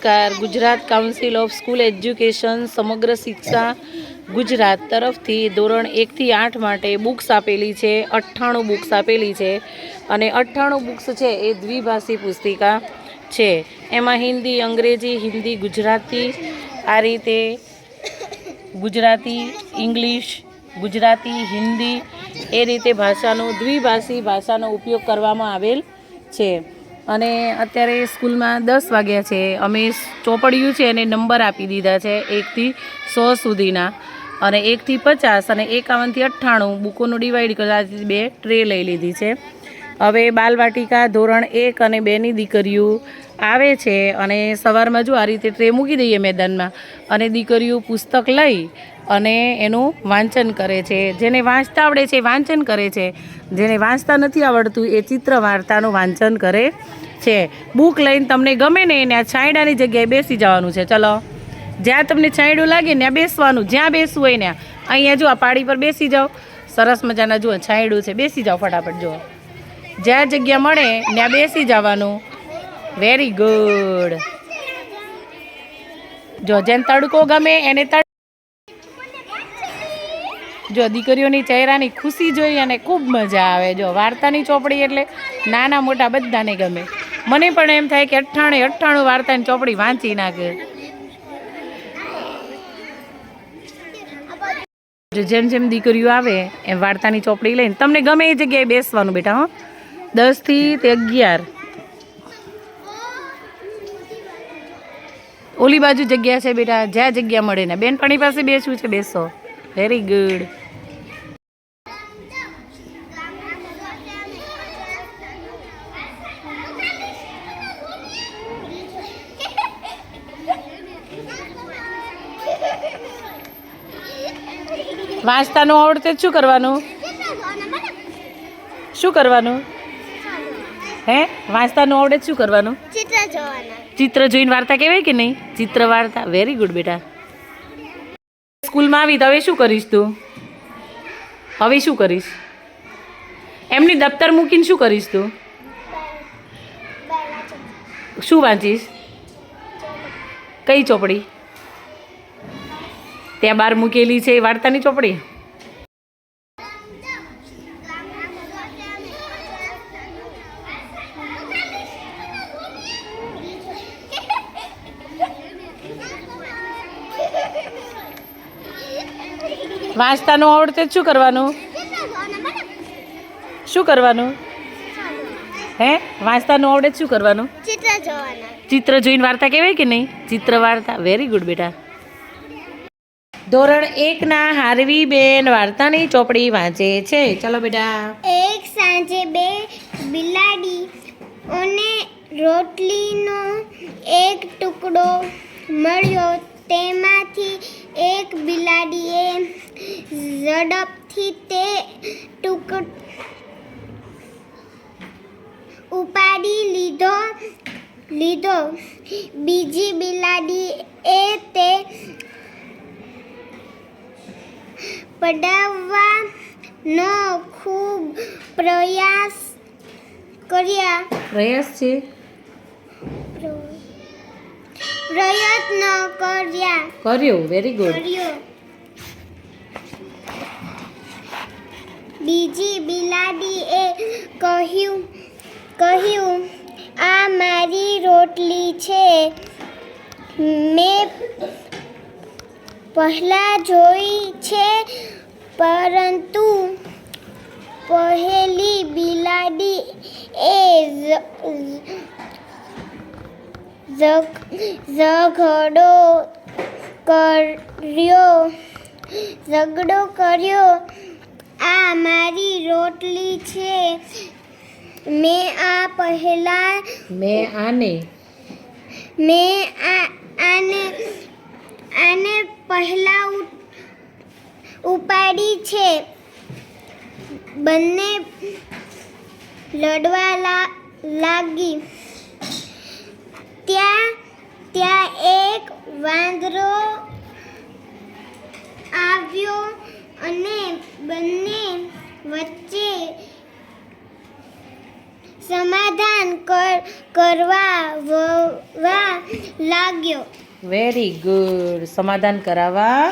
નમસ્કાર. Gujarat council of school education Samagra Shiksha Gujarat તરફથી ધોરણ એકથી આઠ માટે બુક્સ આપેલી છે. અઠ્ઠાણું બુક્સ આપેલી છે અને અઠ્ઠાણું બુક્સ છે એ દ્વિભાષી પુસ્તિકા છે. એમાં હિન્દી, અંગ્રેજી, હિન્દી, ગુજરાતી આ રીતે ગુજરાતી, ઇંગ્લિશ, ગુજરાતી, હિન્દી એ રીતે ભાષાનો દ્વિભાષી ભાષાનો ઉપયોગ કરવામાં આવેલ છે. અને અત્યારે સ્કૂલમાં દસ વાગ્યા છે. અમે ચોપડિયું છે એને નંબર આપી દીધા છે એકથી સો સુધીના. અને એકથી પચાસ અને એકાવનથી અઠ્ઠાણું બુકોનું ડિવાઈડ કરતા બે ટ્રે લઈ લીધી છે. હવે બાલવાટિકા ધોરણ એક અને બેની દીકરીઓ આવે છે અને સવારમાં જો આ રીતે ટ્રે મૂકી દઈએ મેદાનમાં અને દીકરીઓ પુસ્તક લઈ અને એનું વાંચન કરે છે. જેને વાંચતા આવડે છે વાંચન કરે છે. જેને વાંચતા નથી આવડતું એ ચિત્ર વાર્તાનું વાંચન કરે છે. બુક લઈને તમને ગમે ને એને આ છાંયડાની જગ્યાએ બેસી જવાનું છે. ચલો, જ્યાં તમને છાંયડું લાગે ત્યાં બેસવાનું, જ્યાં બેસવું હોય ને અહીંયા જો આ પાડી પર બેસી જાઓ. સરસ મજાના જુઓ, છાંયડું છે. બેસી જાઓ ફટાફટ, જુઓ. જ્યાં જગ્યા મળે, ત્યાં બેસી જવાનું. વેરી ગુડ જો, જેને તડકો ગમે એને તડ જો, દીકરીઓની ચહેરાની ખુશી જોઈ અને ખૂબ મજા આવે. જો, વાર્તાની ચોપડી એટલે નાના મોટા બધાને ગમે. મને પણ એમ થાય કે અઠ્ઠાણે અઠ્ઠાણું વાર્તાની ચોપડી વાંચી નાખે. જેમ જેમ દીકરીઓ આવે, એમ વાર્તાની ચોપડી લઈને તમને ગમે એ જગ્યાએ બેસવાનું બેટા, હો. દસથી તે અગિયાર. ઓલી બાજુ જગ્યા છે બેટા, જ્યાં જગ્યા મળે ને. બેનપણી પાસે બેસવું છે, બેસો. વેરી ગુડ વાંચતાનું આવડતે શું કરવાનું? શું કરવાનું? હે? વાંચતાનું આવડે તો શું કરવાનું? ચિત્ર જોવાના. ચિત્ર જોઈને વાર્તા કહેવાય કે નહીં? ચિત્ર વાર્તા. વેરી ગુડ બેટા. સ્કૂલમાં આવી તો હવે શું કરીશ તું? હવે શું કરીશ? એમની દફતર મૂકીને શું કરીશ તું? શું વાંચીશ? કઈ ચોપડી? ત્યાં બાર મૂકેલી છે એ વાર્તાની ચોપડી? વાંચતાનું આવડતે શું કરવાનું? શું કરવાનું? હે? વાંચતાનું આવડે શું કરવાનું? ચિત્ર જોઈને વાર્તા કહેવાય કે નહીં? ચિત્ર વાર્તા. વેરી ગુડ બેટા. ધોરણ એકના હારવી બેન વાર્તાની ચોપડી વાંચે છે. ચલો બેટા. એક સાંજે બે બિલાડી અને રોટલીનો એક ટુકડો મળ્યો. તેમાંથી એક બિલાડીએ ઝડપથી તે ટુકડ ઉપાડી લીધો લીધો. બીજી બિલાડી એ તે પડાવવાનો ખૂબ પ્રયાસ કર્યા. પ્રયાસ છે? પ્રયત્ન કર્યા. કર્યો વેરી ગુડ કર્યો. બીજી બિલાડીએ કહ્યું કહ્યું, આ મારી રોટલી છે. મેં પહેલાં જોઈ છે, પરંતુ પહેલી બિલાડી એ ઝઘડો કર્યો ઝઘડો કર્યો આ મારી રોટલી છે. મેં આ પહેલા મેં આને મેં આ આને આને પહેલા ઉપાડી છે. બંને લડવા લાગી. ત્યાં ત્યાં એક વાંદરો આવ્યો અને બંને વચ્ચે સમાધાન કર- કરવા વવા લાગ્યો વેરી ગુડ સમાધાન કરાવવા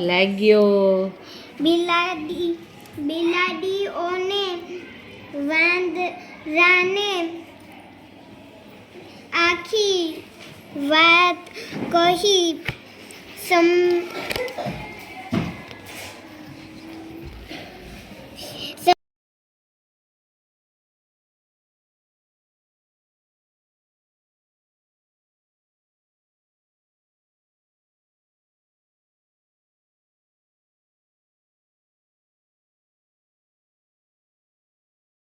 લાગ્યો બિલાડી બિલાડીઓને વાંદરાને આખી વાત કહી સમ